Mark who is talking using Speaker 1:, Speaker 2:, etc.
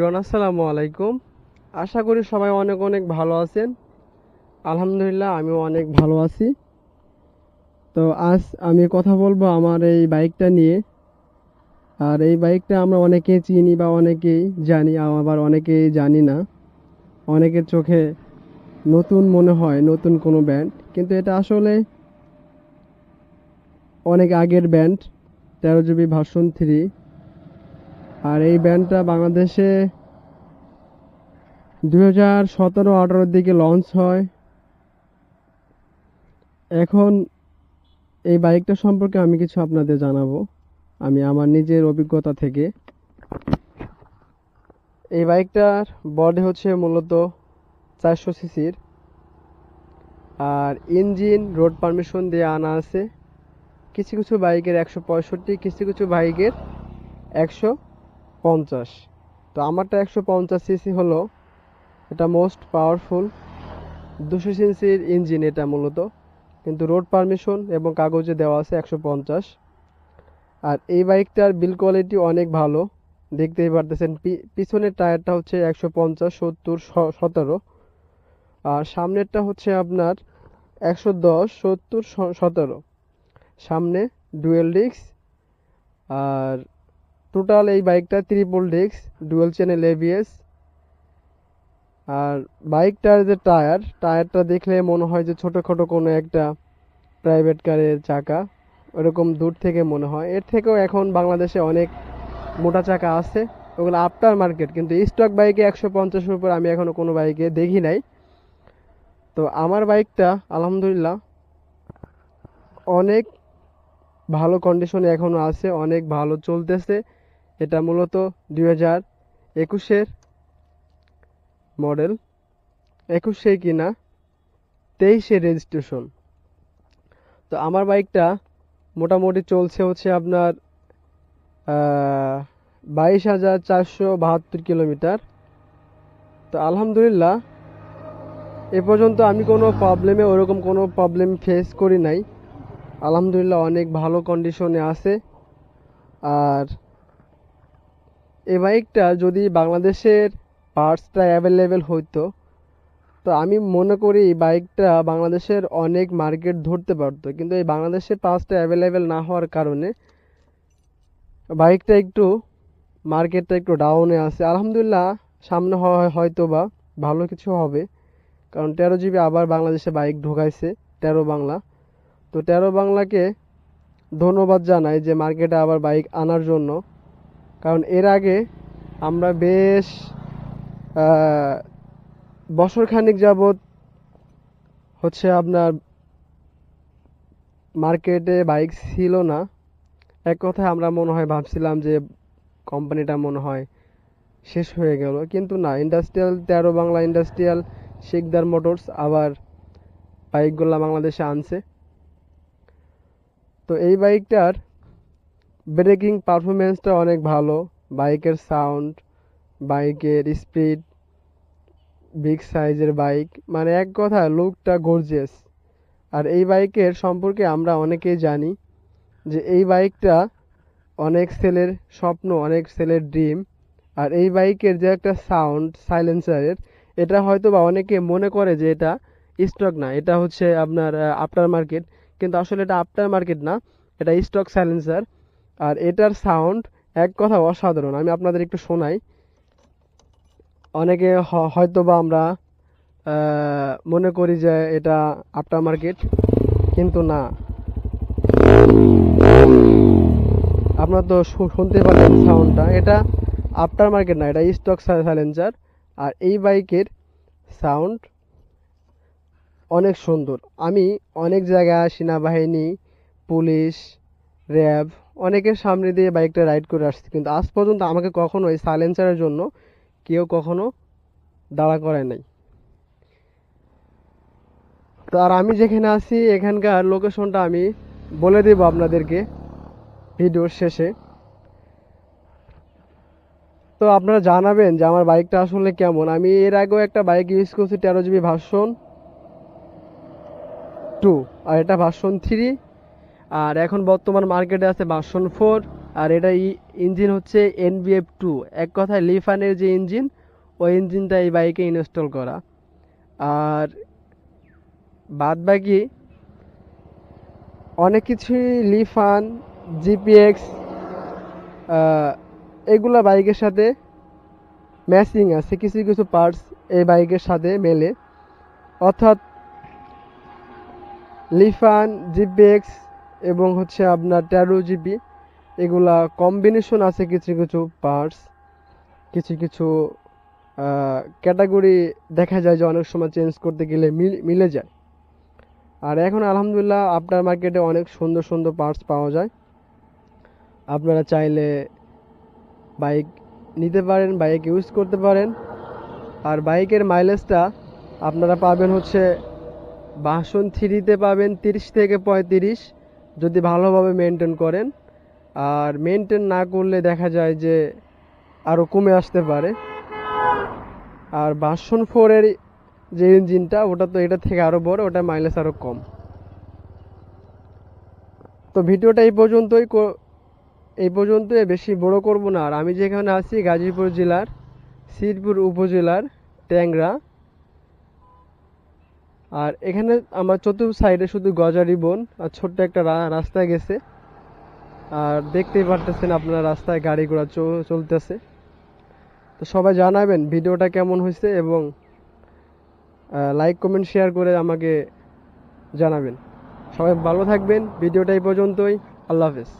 Speaker 1: Everyone, আসসালামু আলাইকুম। আশা করি সবাই অনেক অনেক ভালো আছেন। আলহামদুলিল্লাহ, আমিও অনেক ভালো আছি। তো আজ আমি কথা বলব আমার এই বাইকটা নিয়ে। আর এই বাইকটা আমরা অনেকেই চিনি বা অনেকেই জানি, আবার অনেকেই জানি না। অনেকের চোখে নতুন মনে হয়, নতুন কোনো ব্যান্ড। কিন্তু এটা আসলে অনেক আগের ব্যান্ড, তেরো জিবি ভার্সন থ্রি। আর এই ব্যান্ডটা বাংলাদেশে দুই হাজার সতেরো আঠারোর দিকে লঞ্চ হয়। এখন এই বাইকটা সম্পর্কে আমি কিছু আপনাদের জানাব। আমি আমার নিজের অভিজ্ঞতা থেকে। এই বাইকটার বডি হচ্ছে মূলত চারশো সিসির আর ইঞ্জিন রোড পারমিশন দিয়ে আনা আছে। কিছু কিছু বাইকের একশো পঁয়ষট্টি, কিছু কিছু বাইকের একশো পঞ্চাশ। তো আমারটা একশো পঞ্চাশ সিসি হলো। এটা মোস্ট পাওয়ারফুল দুশো সিসির ইঞ্জিন এটা মূলত। কিন্তু রোড পারমিশন এবং কাগজে দেওয়া আছে একশো পঞ্চাশ। আর এই বাইকটার বিল কোয়ালিটি অনেক ভালো। দেখতেই পারতেছেন পিছনের টায়ারটা হচ্ছে একশো পঞ্চাশ, সত্তর সতেরো। আর সামনেরটা হচ্ছে আপনার একশো দশ, সত্তর সতেরো। সামনে ডুয়েল ডিস্ক আর টোটাল এই বাইকটা triple disc dual channel ABS আর বাইকটার যে টায়ার টায়ারটা দেখলে মনে হয় যে ছোটোখাটো কোনো একটা প্রাইভেট কারের চাকা, ওরকম দূর থেকে মনে হয়। এর থেকেও এখন বাংলাদেশে অনেক মোটা চাকা আছে, ওগুলো আফটার মার্কেট কিন্তু স্টক বাইকে একশো পঞ্চাশের উপর আমি এখনও কোনো বাইকে দেখি নাই। তো আমার বাইকটা আলহামদুলিল্লাহ, অনেক ভালো কন্ডিশনে এখনও আছে, অনেক ভালো চলতেছে। এটা মূলত দুই হাজার একুশের মডেল। একুশে কিনা? তেইশে রেজিস্ট্রেশন। তো আমার বাইকটা মোটামুটি চলছে হচ্ছে আপনার বাইশ হাজার চারশো বাহাত্তর কিলোমিটার। তো আলহামদুলিল্লাহ, এ পর্যন্ত আমি কোনো প্রবলেমে, ওরকম কোনো প্রবলেম ফেস করি নাই। আলহামদুলিল্লাহ অনেক ভালো কন্ডিশনে আছে। আর এই বাইকটা যদি বাংলাদেশের পার্টসটা অ্যাভেলেবেল হইতো, তো আমি মনে করি এই বাইকটা বাংলাদেশের অনেক মার্কেট ধরতে পারতো। কিন্তু এই বাংলাদেশের পার্টসটা অ্যাভেলেবেল না হওয়ার কারণে বাইকটা একটু মার্কেটটা একটু ডাউনে আছে। আলহামদুলিল্লাহ, সামনে হয় হয়তো বা ভালো কিছু হবে। কারণ তেরো জিবি আবার বাংলাদেশে বাইক ঢোকাইছে, তেরো বাংলা। তো তেরো বাংলাকে ধন্যবাদ জানাই যে মার্কেটে আবার বাইক আনার জন্য। কারণ এর আগে আমরা বেশ বছরখানিক যাবৎ হচ্ছে আপনার মার্কেটে বাইক ছিল না। এক কথায় আমরা মনে হয় ভাবছিলাম যে কোম্পানিটা মনে হয় শেষ হয়ে গেল, কিন্তু না ইন্ডাস্ট্রিয়াল তেরো বাংলা ইন্ডাস্ট্রিয়াল শিকদার মোটরস আবার বাইকগুলো বাংলাদেশে আনছে। তো এই বাইকটার ব্রেকিং পারফরমেন্সটা অনেক ভালো। বাইকের সাউন্ড বাইকের স্পিড বিগ সাইজের বাইক মানে এক কথা লুকটা গর্জিয়াস আর এই বাইকের সম্পর্কে আমরা অনেকেই জানি যে এই বাইকটা অনেক ছেলের স্বপ্ন, অনেক ছেলের ড্রিম আর এই বাইকের যে একটা সাউন্ড সাইলেন্সারের এটা হয়তো বা অনেকে মনে করে যে এটা স্টক না, এটা হচ্ছে আপনার আফটার মার্কেট কিন্তু আসলে এটা আফটার মার্কেট না, এটা স্টক সাইলেন্সার আর এটার সাউন্ড এক কথা অসাধারণ। আমি আপনাদের একটু শোনাই। অনেকে হয়তো বা আমরা মনে করি যে এটা আফটার মার্কেট কিন্তু না। আপনারা তো শুনতে পারলেন সাউন্ডটা এটা আফটার মার্কেট না, এটা স্টক সাইলেন্সার আর এই বাইকের সাউন্ড অনেক সুন্দর। আমি অনেক জায়গায়, সেনাবাহিনী, পুলিশ, র্যাব অনেকের সামনে দিয়ে বাইকটা রাইড করে আসছি, কিন্তু আজ পর্যন্ত আমাকে কখনো এই সাইলেন্সারের জন্য কেউ কখনো দাঁড়া করায় নাই। তো আর আমি যেখানে আছি, এখানকার লোকেশনটা আমি বলে দেব আপনাদেরকে ভিডিওর শেষে। তো আপনারা জানাবেন যে আমার বাইকটা আসলে কেমন। আমি এর আগেও একটা বাইক ইউজ করছি তেরো জিবি ভার্সন টু, আর এটা ভার্সন থ্রি। আর এখন বর্তমান মার্কেটে আছে ভার্সন ফোর আর এটা ইঞ্জিন হচ্ছে এনবিএফ টু এক কথায় লিফানের যে ইঞ্জিন ওই ইঞ্জিনটা এই বাইকে ইনস্টল করা। আর বাদ বাকি অনেক কিছুই লিফান জিপিএক্স এগুলা বাইকের সাথে ম্যাচিং আছে। কিছু কিছু পার্টস এই বাইকের সাথে মেলে। অর্থাৎ লিফান জিপিএক্স এবং হচ্ছে আপনার তেরো জিবি এগুলা কম্বিনেশন আছে কিছু কিছু পার্টস কিছু কিছু ক্যাটাগরি দেখা যায় যে অনেক সময় চেঞ্জ করতে গেলে মিল- যায়। আর এখন আলহামদুলিল্লাহ আপনার মার্কেটে অনেক সুন্দর সুন্দর পার্টস পাওয়া যায়। আপনারা চাইলে বাইক নিতে পারেন বাইক ইউজ করতে পারেন। আর বাইকের মাইলেজটা আপনারা পাবেন হচ্ছে বাসন থ্রিতে পাবেন তিরিশ থেকে পঁয়ত্রিশ। যদি ভালোভাবে মেনটেন করেন। আর মেনটেন না করলে দেখা যায় যে আরও কমে আসতে পারে। আর বাসন ফোরের যে ইঞ্জিনটা ওটা তো এটা থেকে আরও বড় ওটা মাইলেজ আরও কম। তো ভিডিওটা এই পর্যন্তই এই পর্যন্তই, বেশি বড় করব না। আর আমি যেখানে আছি, গাজীপুর জেলার শিরপুর উপজেলার, ট্যাংরা। আর এখানে আমার চতুর্থ সাইডে শুধু গজারি বন আর ছোট্ট একটা রাস্তা গেছে। আর দেখতেই পারতেছেন আপনারা রাস্তায় গাড়ি ঘোড়া চল- চলতেছে। তো সবাই জানাবেন ভিডিওটা কেমন হয়েছে এবং লাইক কমেন্ট শেয়ার করে আমাকে জানাবেন। সবাই ভালো থাকবেন। ভিডিওটা এই পর্যন্তই। আল্লাহ হাফেজ।